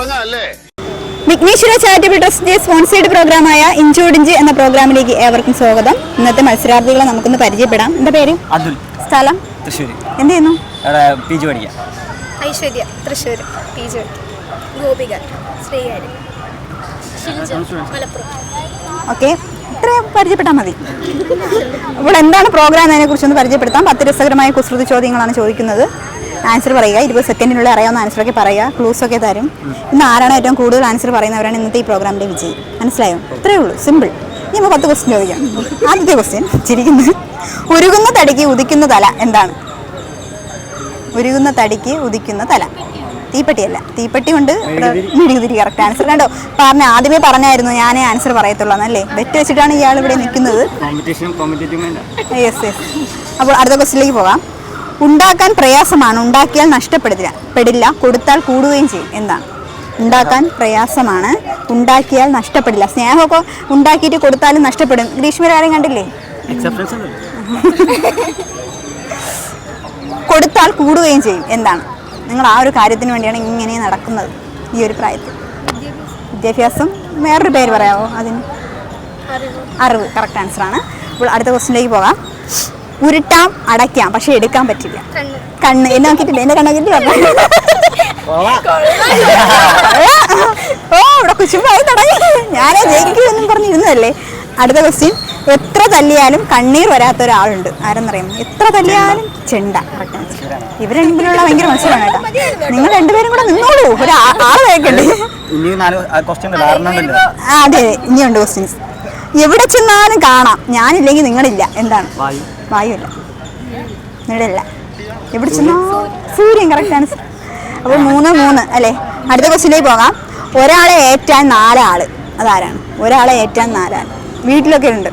കൊള്ളാമല്ലേ Vighneshwara charitable ട്രസ്റ്റിന്റെ sponsored പ്രോഗ്രാമായ ഇഞ്ചോടിഞ്ച് എന്ന പ്രോഗ്രാമിലേക്ക് ഏവർക്കും സ്വാഗതം. ഇന്നത്തെ മത്സരാർത്ഥികളെ നമുക്കൊന്ന് പരിചയപ്പെടാം. എന്താ പേര്? അതുൽ. സ്ഥലം? തൃശ്ശൂർ എന്ത് ചെയ്യുന്നു? അവിടെ പി ജി പഠിക്കാം. Aishwarya Thrissur P G Gopika Sreekaryam Malappuram. Okay. ഇത്രയും പരിചയപ്പെട്ടാൽ മതി. അപ്പോൾ എന്താണ് പ്രോഗ്രാം എന്നതിനെ കുറിച്ചൊന്ന് പരിചയപ്പെടുത്താം. പത്ത് രസകരമായ കുസൃതി ചോദ്യങ്ങളാണ് ചോദിക്കുന്നത്. ആൻസർ പറയുക. ഇരുപത് സെക്കൻഡിനുള്ളിൽ അറിയാവുന്ന ആൻസറൊക്കെ പറയുക. ക്ലൂസൊക്കെ തരും. ഇന്ന് ആരാണ് ഏറ്റവും കൂടുതൽ ആൻസർ പറയുന്നവരാണ് ഇന്നത്തെ ഈ പ്രോഗ്രാമിന്റെ വിജയി? മനസ്സിലായോ? ഇത്രയേ ഉള്ളൂ. സിമ്പിൾ ഇനി നമുക്ക് പത്ത് ക്വസ്റ്റ്യൻ ചോദിക്കാം. ആദ്യത്തെ ക്വസ്റ്റ്യൻ ചിരിക്കുന്നത് ഉരുകുന്ന തടിക്ക് ഉദിക്കുന്ന തല എന്താണ്? ഉരുകുന്ന തടിക്ക് ഉദിക്കുന്ന തല. തീപ്പെട്ടിയല്ല. തീപ്പെട്ടി കൊണ്ട് മെഴുകുതിരി കറക്റ്റ് ആൻസർ കണ്ടോ? പറഞ്ഞ ആദ്യമേ പറഞ്ഞായിരുന്നു ഞാനേ ആൻസർ പറയത്തുള്ളൂ എന്നല്ലേ? ബെറ്റ് വെച്ചിട്ടാണ് ഇയാൾ ഇവിടെ നിൽക്കുന്നത്. യെസ് യെസ് അപ്പോൾ അടുത്ത ക്വസ്റ്റിലേക്ക് പോകാം. ഉണ്ടാക്കാൻ പ്രയാസമാണ്. ഉണ്ടാക്കിയാൽ നഷ്ടപ്പെടില്ല പെടില്ല കൊടുത്താൽ കൂടുകയും ചെയ്യും എന്താണ് ഉണ്ടാക്കാൻ പ്രയാസമാണ്. ഉണ്ടാക്കിയാൽ നഷ്ടപ്പെടില്ല. സ്നേഹമൊക്കെ ഉണ്ടാക്കിയിട്ട് കൊടുത്താലും നഷ്ടപ്പെടും. ഗ്രീഷ്മർ ആരെയും കണ്ടില്ലേ? കൊടുത്താൽ കൂടുകയും ചെയ്യും എന്താണ് നിങ്ങൾ ആ ഒരു കാര്യത്തിന് വേണ്ടിയാണ് ഇങ്ങനെ നടക്കുന്നത് ഈ ഒരു പ്രായത്തിൽ. വിദ്യാഭ്യാസം വേറൊരു പേര് പറയാമോ അതിന്? അറിവ്. കറക്റ്റ് ആൻസർ ആണ്. അപ്പോൾ അടുത്ത ക്വസ്റ്റിനിലേക്ക് പോകാം. ഉരുട്ടാം അടയ്ക്കാം പക്ഷെ എടുക്കാൻ പറ്റില്ല. കണ്ണ്. എന്നെ നോക്കിയിട്ടില്ല? എന്റെ കണ്ണാക്കിട്ട് പറഞ്ഞു ഓ ഇവിടെ കുശുമ്പായി തുടങ്ങി. ഞാനേ ജയിക്കുമെന്നും പറഞ്ഞിരുന്നതല്ലേ? അടുത്ത ക്വസ്റ്റ്യൻ എത്ര തല്ലിയാലും കണ്ണീർ വരാത്ത ഒരാളുണ്ട്. ആരെന്നറിയാം? എത്ര തല്ലിയാലും ചെണ്ട. ഇവർ രണ്ടുപേരുള്ള ഭയങ്കര മത്സരമാണ് കേട്ടോ. നിങ്ങൾ രണ്ടുപേരും കൂടെ നിന്നോളൂ. ഒരു ആൾ ആൾ വേക്കണ്ടേ അതെ ഇനിയുണ്ട് ക്വസ്റ്റ്യൻസ് എവിടെ ചെന്നാലും കാണാം. ഞാനില്ലെങ്കിൽ നിങ്ങളില്ല. എന്താണ്? വായു വായുവല്ല. നിഴലല്ല. എവിടെ ചെന്നോ? സൂര്യൻ കറക്റ്റ് ആണ് അപ്പോൾ മൂന്ന് മൂന്ന് അല്ലേ? അടുത്ത ക്വസ്റ്റിലേക്ക് പോകാം. ഒരാളെ ഏറ്റാൻ നാലാൾ. അതാരാണ്? ഒരാളെ ഏറ്റാൻ നാലാൾ വീട്ടിലൊക്കെ ഉണ്ട്.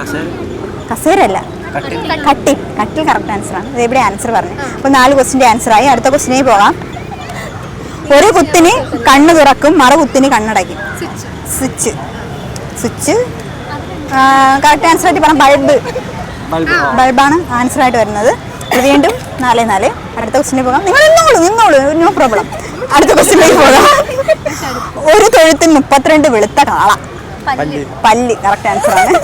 കസേര. കസേരല്ല കട്ടിൽ. കട്ടിൽ. കറക്റ്റ് ആൻസർ ആണ്. ഇത് എവിടെ ആൻസർ പറഞ്ഞു. അപ്പോൾ നാല് ക്വസ്റ്റിന്റെ ആൻസർ ആയി. അടുത്ത ക്വസ്റ്റിനേക്ക് പോകാം. ഒരു കുത്തിന് കണ്ണ് തുറക്കും മറു കുത്തിന് കണ്ണടയ്ക്കും. സ്വിച്ച്. സ്വിച്ച്. കറക്റ്റ് ആൻസർ ആയിട്ട് പറയാം ബൾബ് ബൾബാണ് ആൻസർ ആയിട്ട് വരുന്നത്. വീണ്ടും നാല് നാല്. അടുത്ത ക്വസ്റ്റിനിൽ പോകാം. നിങ്ങൾ നിന്നോളൂ നിന്നോളൂ നോ പ്രോബ്ലം അടുത്ത ക്വസ്റ്റിനിലേക്ക് പോകാം. ഒരു തൊഴുത്തിൽ മുപ്പത്തിരണ്ട് വെളുത്ത കാള. പല്ല്. കറക്റ്റ് ആൻസർ ആണ്.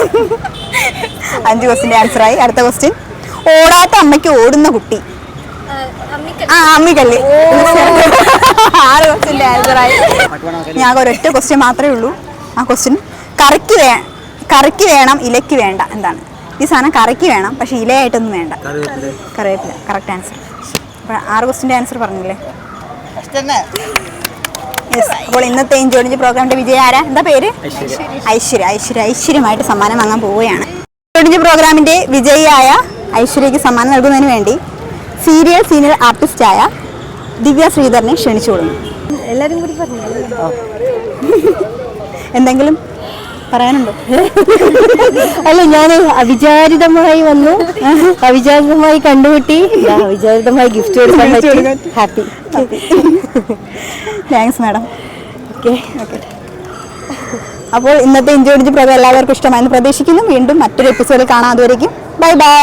അഞ്ച് ക്വസ്റ്റിന്റെ ആൻസർ ആയി. അടുത്ത ക്വസ്റ്റ്യൻ ഓടാത്ത അമ്മയ്ക്ക് ഓടുന്ന കുട്ടി. ആ അമ്മിക്കല്ല്. ആറ് ക്വസ്റ്റിന്റെ ആൻസർ ആയി. ഞാൻ ഒരൊറ്റ ക്വസ്റ്റ്യൻ മാത്രമേ ഉള്ളൂ. ആ ക്വസ്റ്റ്യൻ കറിക്ക് വേ കറിക്ക് വേണം ഇലയ്ക്ക് വേണ്ട. എന്താണ്? ഈ സാധനം കറിക്ക് വേണം പക്ഷെ ഇലയായിട്ടൊന്നും വേണ്ട. കറിവേപ്പില. കറക്റ്റ് ആൻസർ അപ്പോൾ ആറ് ക്വസ്റ്റിന്റെ ആൻസർ പറഞ്ഞില്ലേ? യെസ് അപ്പോൾ ഇന്നത്തെ ഇഞ്ചോടിഞ്ച് പ്രോഗ്രാമിന്റെ വിജയ ആരാ? എന്താ പേര്? ഐശ്വര്യ. ഐശ്വര്യ. ഐശ്വര്യ. ഐശ്വര്യമായിട്ട് സമ്മാനം വാങ്ങാൻ പോവുകയാണ്. ഇഞ്ചോടിഞ്ച് പ്രോഗ്രാമിന്റെ വിജയിയായ ഐശ്വര്യയ്ക്ക് സമ്മാനം നൽകുന്നതിന് വേണ്ടി സീരിയൽ സീനിയർ ആർട്ടിസ്റ്റായ ദിവ്യ ശ്രീധരനെ ക്ഷണിച്ചുകൊള്ളുന്നു എല്ലാരും കൂടി പറഞ്ഞു? എന്തെങ്കിലും പറയാനുണ്ടോ? അല്ല ഞാൻ അവിചാരിതമായി വന്നു. അവിചാരിതമായി കണ്ടുമുട്ടി. അവിചാരിതമായി ഗിഫ്റ്റ് കൊടുക്കാൻ പറ്റി. ഹാപ്പി താങ്ക്സ് മാഡം ഓക്കെ അപ്പോൾ ഇന്നത്തെ ഇഞ്ചോടിഞ്ച് പ്രോഗ്രാം എല്ലാവർക്കും ഇഷ്ടമായെന്ന് പ്രതീക്ഷിക്കുന്നു. വീണ്ടും മറ്റൊരു എപ്പിസോഡിൽ കാണാം. അതുവരേക്കും. Bye bye